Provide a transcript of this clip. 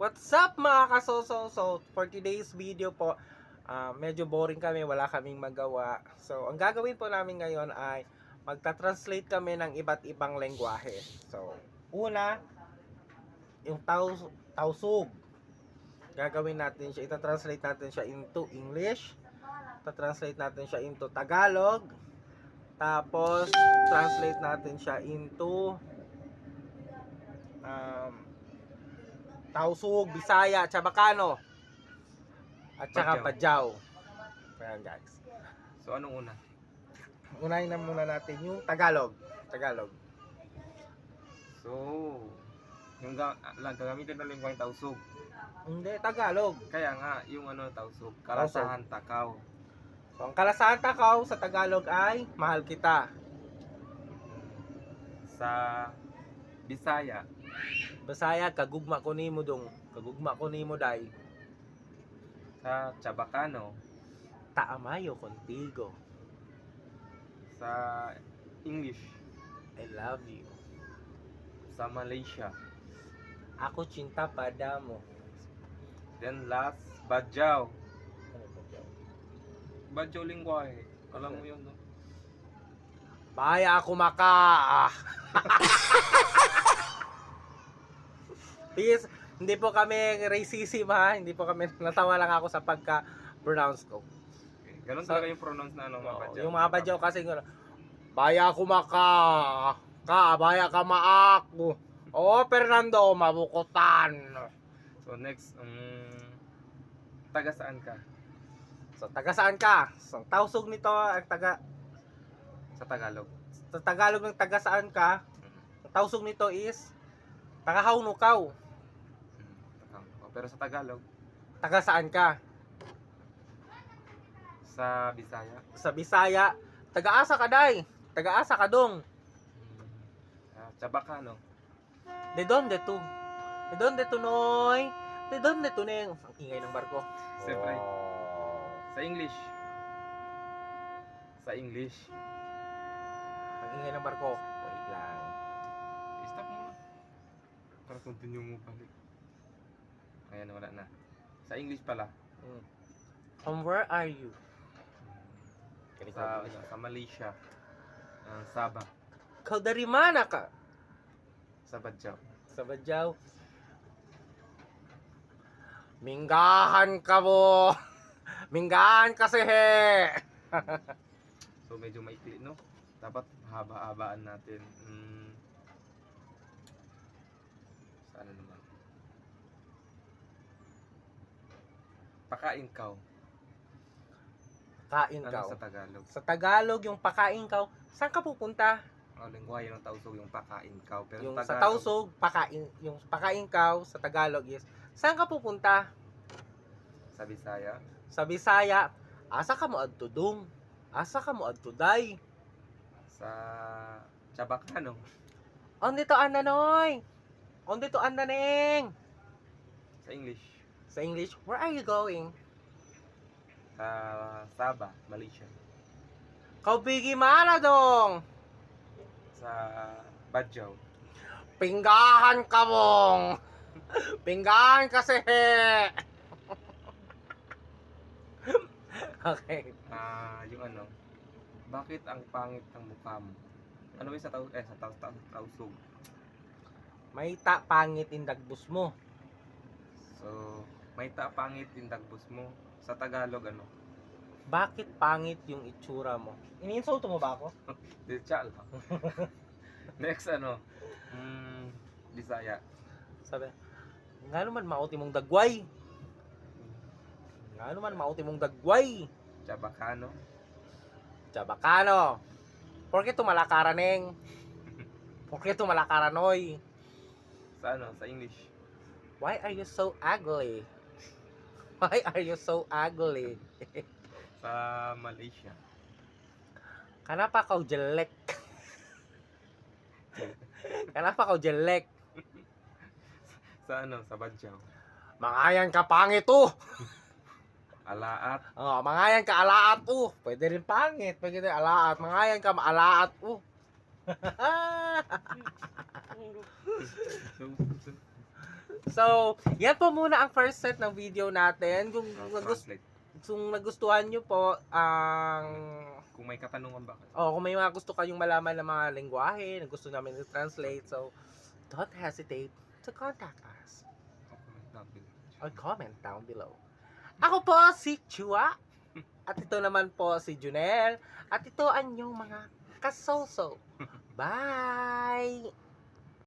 What's up mga kasoso? So, for today's video po, ah, medyo boring kami, wala kaming magawa. So, ang gagawin po namin ngayon ay magta-translate kami ng iba't ibang lengguwahe. So, una, yung taus tausug. Gagawin natin siya, ita-translate natin siya into English. Ita-translate natin siya into Tagalog. Tapos, translate natin siya into um, Tausug, Bisaya, Chabacano. At saka. Padyaw. Ayan guys. So, anong una? Unahin na muna natin yung Tagalog. Tagalog. So, yung ga lang, gagamitin ng lingwang tausog. Hindi, Tagalog. Kaya nga, yung ano tausog, kalasahan takaw. So, ang kalasahan takaw sa Tagalog ay Mahal Kita. Sa Bisaya, Bisaya, Kagugma ko nimo dong. Kagugma ko nimo day. sa Chabacano, Taamayo contigo. sa English, I love you. sa Malaysia. Ako cinta padamu. Then last, Badyaw. Ano Badyaw? Badyaw lingwahe. Alam mo yun, no? Baya ako maka. Please, hindi po kami racism ha. Hindi po kami natawa lang ako sa pagka-pronounce ko. Okay. Ganun So, talaga yung pronounce na ano, mga Badyaw. yung mga badyaw kasi gano'n. Baya ako maka. Ka, baya ka maak. Oo, Fernando, mabukutan. So, next, um, taga saan ka? So, taga saan ka? So, tausog nito, ang taga, Sa Tagalog. sa Tagalog ng taga saan ka, ang tausog nito is, taga haunukaw. Mm. Pero sa Tagalog, Taga saan ka? sa Bisaya, Sa Bisaya, taga asa ka day? Taga asa ka dong? uh, Chabacano, De donde tu? De donde tu noy? De donde tu neng? Ang ingay ng barko. Siyempre. Oh. sa English. Sa English. Ang ingay ng barko. Wait lang. Stop mo na. Para continue mo balik. Ayan, wala na. Sa English pala. Mm. From where are you? Sa, sa Malaysia. Uh, Sabah. Kau dari mana ka? Sa Badyaw. Sa Badyaw. Minggahan ka mo. Minggahan kasi he. So medyo maikli, no? Dapat haba-habaan natin. Mm. Saan na naman? Pakain kaw. Kain Ano ka. sa Tagalog? Sa Tagalog, yung pakain ka, saan ka pupunta? O, lingwahe ng tausog yung pakain kaw. Pero Yung sa Tagalog, Tausog, pakain, yung pakain ka sa Tagalog is, saan ka pupunta? sa Bisaya, Sa Bisaya, asa ka mo adto dong? Asa ka mo adto day? sa Chabacano, On dito anda noy. On dito anda neng. sa English, Sa English, where are you going? sa Sabah, Malaysia, Kau bigi mana dong? sa Badyaw, Pinggahan ka mong. Pinggahan kasi okay. ah yung ano, bakit ang pangit ng mukha mo? Ano yung sa taus eh sa taus taus tausog? May ta pangit indagbus mo. So, may ta pangit yung dagbos mo. Sa Tagalog ano? Bakit pangit yung itsura mo? Iniinsulto mo ba ako? Di lang. Next ano? Mm, Bisaya. Sabi, nga naman mauti mong dagway. Nga naman mauti mong dagway. Chabacano. Chabacano. Porque tumalakaraneng. Porque tumalakaranoi. Sa ano? Sa English. Why are you so ugly? Why are you so ugly? Sa Malaysia. Kanapa kau jelek? Kanapa kau jelek? Sa ano? Sa Badyaw. Mangayan ka pangit to. Alaat. Oh, mangayan ka alaat to. Pwede rin pangit, pwede rin alaat. Mangayan ka maalaat to. So, yan po muna ang first set ng video natin. Kung, nagus- Translate. kung nagustuhan nyo po ang... Kung may katanungan ba? Oh, kung may mga gusto kayong malaman ng mga lengguwahe na gusto namin i-translate, so don't hesitate to contact us or comment down below. Ako po si Chua. At ito naman po si Junel. At ito ang inyong mga kasoso. Bye!